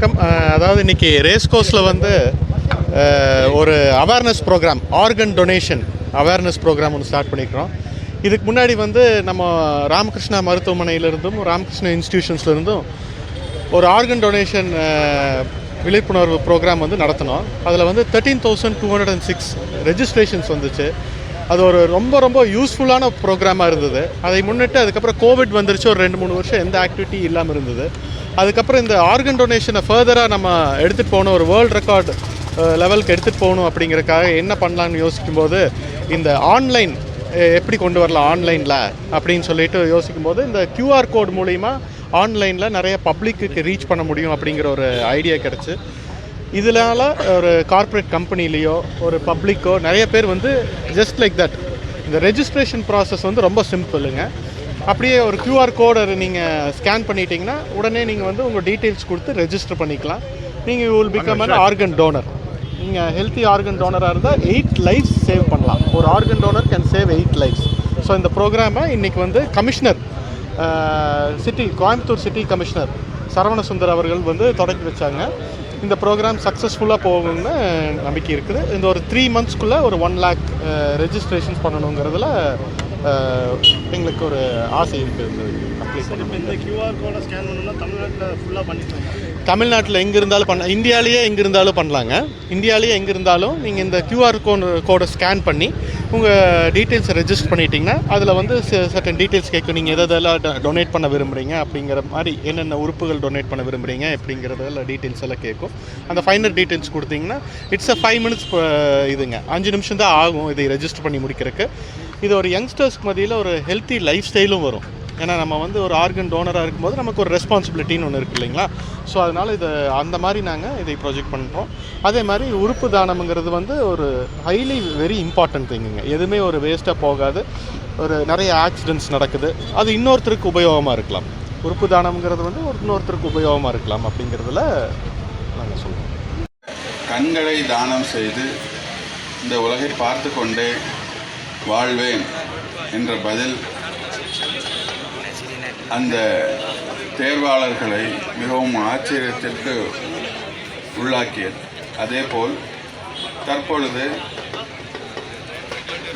வணக்கம். அதாவது இன்னைக்கு ரேஸ் கோர்ஸில் வந்து ஒரு awareness program organ donation awareness program ஒன்று ஸ்டார்ட் பண்ணிக்கிறோம். இதுக்கு முன்னாடி வந்து நம்ம ராமகிருஷ்ணா மருத்துவமனையிலிருந்தும் ராமகிருஷ்ணா இன்ஸ்டிடியூஷன்ஸ்லேருந்தும் ஒரு ஆர்கன் டொனேஷன் விழிப்புணர்வு ப்ரோக்ராம் வந்து நடத்தினோம். அதில் வந்து thirteen thousand two hundred and six registrations வந்துச்சு. அது ஒரு ரொம்ப ரொம்ப யூஸ்ஃபுல்லான ப்ரோக்ராமாக இருந்தது. அதை முன்னிட்டு அதுக்கப்புறம் கோவிட் வந்துருச்சு. ஒரு ரெண்டு மூணு வருஷம் எந்த ஆக்டிவிட்டி இல்லாமல் இருந்தது. அதுக்கப்புறம் இந்த ஆர்கன் டொனேஷனை ஃபர்தராக நம்ம எடுத்துகிட்டு போகணும். ஒரு வேர்ல்ட் ரெக்கார்டு லெவலுக்கு எடுத்துகிட்டு போகணும் அப்படிங்கிறக்காக என்ன பண்ணலான்னு யோசிக்கும்போது இந்த ஆன்லைன் எப்படி கொண்டு வரலாம் ஆன்லைனில் அப்படின்னு சொல்லிட்டு யோசிக்கும்போது இந்த கியூஆர் கோட் மூலிமா ஆன்லைனில் நிறைய பப்ளிக்கு ரீச் பண்ண முடியும் அப்படிங்கிற ஒரு ஐடியா கிடச்சி. இதனால ஒரு கார்ப்பரேட் கம்பெனிலேயோ ஒரு பப்ளிக்கோ நிறைய பேர் வந்து ஜஸ்ட் லைக் தட் இந்த ரெஜிஸ்ட்ரேஷன் ப்ராசஸ் வந்து ரொம்ப சிம்பிளுங்க அப்படியே ஒரு க்யூஆர் கோடை நீங்கள் ஸ்கேன் பண்ணிட்டீங்கன்னா உடனே நீங்கள் வந்து உங்கள் டீட்டெயில்ஸ் கொடுத்து ரெஜிஸ்டர் பண்ணிக்கலாம். நீங்கள் will become and organ donor நீங்கள் ஹெல்த்தி ஆர்கன் டோனராக இருந்தால் எயிட் லைஃப்ஸ் சேவ் பண்ணலாம். ஒரு organ donor can save eight lifes so இந்த ப்ரோக்ராமை இன்றைக்கி வந்து commissioner city Coimbatore city commissioner Saravana Sundar அவர்கள் வந்து தொடங்கி வச்சாங்க. இந்த ப்ரோக்ராம் சக்ஸஸ்ஃபுல்லாக போகும்னு நம்பிக்கை இருக்குது. இந்த ஒரு த்ரீ மந்த்ஸ்க்குள்ளே ஒரு ஒன் லேக் ரெஜிஸ்ட்ரேஷன்ஸ் பண்ணணுங்கிறதுல uh, எங்களுக்கு ஒரு ஆசை இருக்குது அப்ளை சரி இப்போ இந்த கியூஆர் கோடை ஸ்கேன் பண்ணணும்னா தமிழ்நாட்டில் ஃபுல்லாக பண்ணிக்கலாம் தமிழ்நாட்டில் எங்கே இருந்தாலும் பண்ண இந்தியாவிலேயே எங்கே இருந்தாலும் பண்ணலாங்க. இந்தியாவிலேயே எங்கே இருந்தாலும் நீங்கள் இந்த கியூஆர் கோடு கோடை ஸ்கேன் பண்ணி உங்கள் டீட்டெயில்ஸை ரெஜிஸ்டர் பண்ணிட்டீங்கன்னா அதில் வந்து சர்டன் டீட்டெயில்ஸ் கேட்கும். நீங்கள் எதெல்லாம் டொனேட் பண்ண விரும்புகிறீங்க அப்படிங்கிற மாதிரி என்னென்ன உறுப்புகள் டொனேட் பண்ண விரும்புகிறீங்க அப்படிங்கிறதெல்லாம் டீட்டெயில்ஸ் எல்லாம் கேட்கும். அந்த ஃபைனல் டீட்டெயில்ஸ் கொடுத்தீங்கன்னா இட்ஸ் அ ஃபைவ் மினிட்ஸ் இதுங்க. அஞ்சு நிமிஷம் தான் ஆகும் இதை ரெஜிஸ்டர் பண்ணி முடிக்கிறதுக்கு. இது ஒரு யங்ஸ்டர்ஸ்க்கு மத்தியில் ஒரு ஹெல்த்தி லைஃப் ஸ்டைலும் வரும். ஏன்னா நம்ம வந்து ஒரு ஆர்கன் டோனராக இருக்கும்போது நமக்கு ஒரு ரெஸ்பான்சிபிலிட்டின்னு ஒன்று இருக்குது இல்லைங்களா? ஸோ அதனால் இதை அந்த மாதிரி நாங்கள் இதை ப்ரொஜெக்ட் பண்ணுறோம் அதே மாதிரி உறுப்பு தானம்ங்கிறது வந்து ஒரு ஹைலி வெரி இம்பார்ட்டன்ட் திங்குங்க எதுவுமே ஒரு வேஸ்ட்டாக போகாது. ஒரு நிறைய ஆக்சிடென்ட்ஸ் நடக்குது. அது இன்னொருத்தருக்கு உபயோகமாக இருக்கலாம். உறுப்பு தானம்ங்கிறது வந்து ஒரு இன்னொருத்தருக்கு உபயோகமாக இருக்கலாம் அப்படிங்கிறதுல நாங்கள் சொல்கிறோம் கண்களை தானம் செய்து இந்த உலகை பார்த்து கொண்டே வாழ்வேன். என்ற பதில் அந்த தேர்வாளர்களை மிகவும் ஆச்சரியத்திற்கு உள்ளாக்கியது. அதேபோல் தற்பொழுது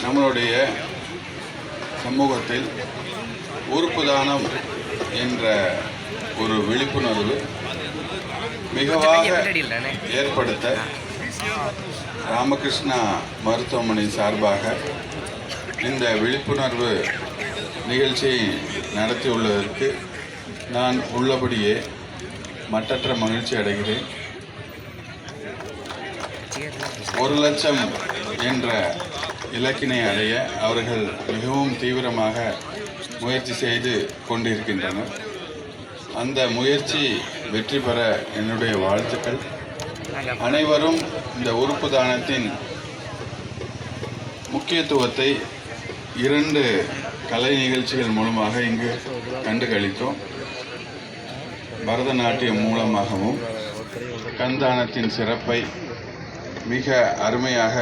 நம்மளுடைய சமூகத்தில் உறுப்பு தானம் என்ற ஒரு விழிப்புணர்வு மிகவாக ஏற்படுத்த ராமகிருஷ்ணா மருத்துவமனை சார்பாக இந்த விழிப்புணர்வு நிகழ்ச்சியை நடத்தியுள்ளதற்கு நான் உள்ளபடியே மட்டற்ற மகிழ்ச்சி அடைகிறேன். ஒரு லட்சம் என்ற இலக்கினை அடைய அவர்கள் மிகவும் தீவிரமாக முயற்சி செய்து கொண்டிருக்கின்றனர். அந்த முயற்சி வெற்றி பெற என்னுடைய வாழ்த்துக்கள். அனைவரும் இந்த உறுப்பு தானத்தின் முக்கியத்துவத்தை இரண்டு கலை நிகழ்ச்சிகள் மூலமாக இங்கு கண்டு கழித்தோம் பரதநாட்டியம் மூலமாகவும் கந்தானத்தின் சிறப்பை மிக அருமையாக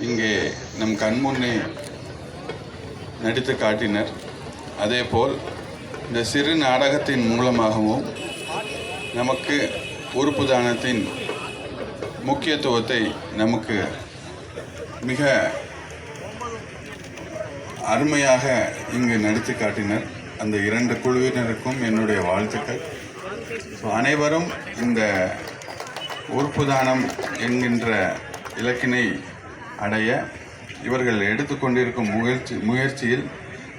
இங்கே நம் கண்முன்னே நடித்து காட்டினர். அதேபோல் இந்த சிறு நாடகத்தின் மூலமாகவும் நமக்கு உறுப்பு தானத்தின் முக்கியத்துவத்தை நமக்கு மிக அருமையாக இங்கு நடித்து காட்டினர் அந்த இரண்டு குழுவினருக்கும் என்னுடைய வாழ்த்துக்கள். ஸோ அனைவரும் இந்த உறுப்பு தானம் என்கின்ற இலக்கினை அடைய இவர்கள் எடுத்துக்கொண்டிருக்கும் முயற்சி முயற்சியில்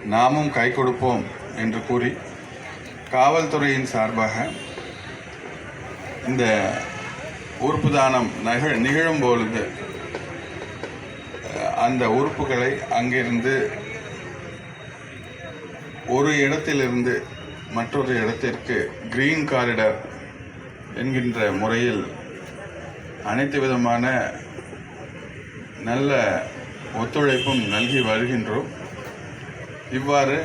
நாமும் கை கொடுப்போம் என்று கூறி காவல்துறையின் சார்பாக இந்த உறுப்பு தானம் நிகழ் நிகழும் பொழுது அந்த உறுப்புகளை அங்கிருந்து ஒரு இடத்திலிருந்து மற்றொரு இடத்திற்கு கிரீன் காரிடர் என்கின்ற முறையில் அனைத்து விதமான நல்ல ஒத்துழைப்பும் நல்கி வருகின்றோம். இவ்வாறு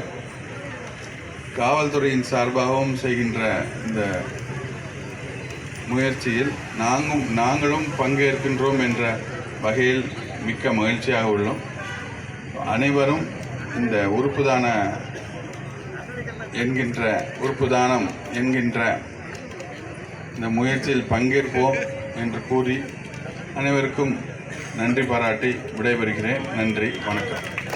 காவல்துறையின் சார்பாகவும் செய்கின்ற இந்த முயற்சியில் நாங்களும் நாங்களும் பங்கேற்கின்றோம் என்ற வகையில் மிக்க மகிழ்ச்சியாக உள்ளோம். அனைவரும் இந்த உறுப்புதான என்கின்ற உறுப்பு தானம் என்கின்ற இந்த முயற்சியில் பங்கேற்போம் என்று கூறி அனைவருக்கும் நன்றி பாராட்டி விடைபெறுகிறேன். நன்றி வணக்கம்.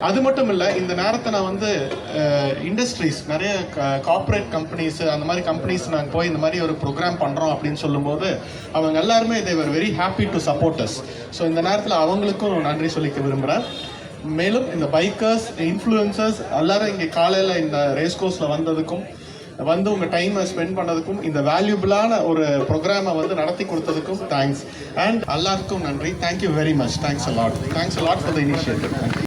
அது மட்டும் இல்லை இந்த நேரத்தை நான் வந்து இண்டஸ்ட்ரீஸ் நிறைய கார்ப்பரேட் கம்பெனிஸ் அந்த மாதிரி கம்பெனிஸ் நாங்கள் போய் இந்த மாதிரி ஒரு ப்ரோக்ராம் பண்ணுறோம் அப்படின்னு சொல்லும்போது அவங்க எல்லாருமே they are very happy to support us so இந்த நேரத்தில் அவங்களுக்கும் நன்றி சொல்லிக்க விரும்புகிறேன் மேலும் இந்த பைக்கர்ஸ் இன்ஃப்ளூயன்சர்ஸ் எல்லாரும் இங்கே காலையில் இந்த ரேஸ் கோர்ஸில் வந்ததுக்கும் வந்து உங்கள் டைமை ஸ்பெண்ட் பண்ணதுக்கும் இந்த வேல்யூபிளான ஒரு ப்ரோக்ராமை வந்து நடத்தி கொடுத்ததுக்கும் தேங்க்ஸ் அண்ட் எல்லாருக்கும் நன்றி. Thank you very much thanks a lot thanks a lot for the initiative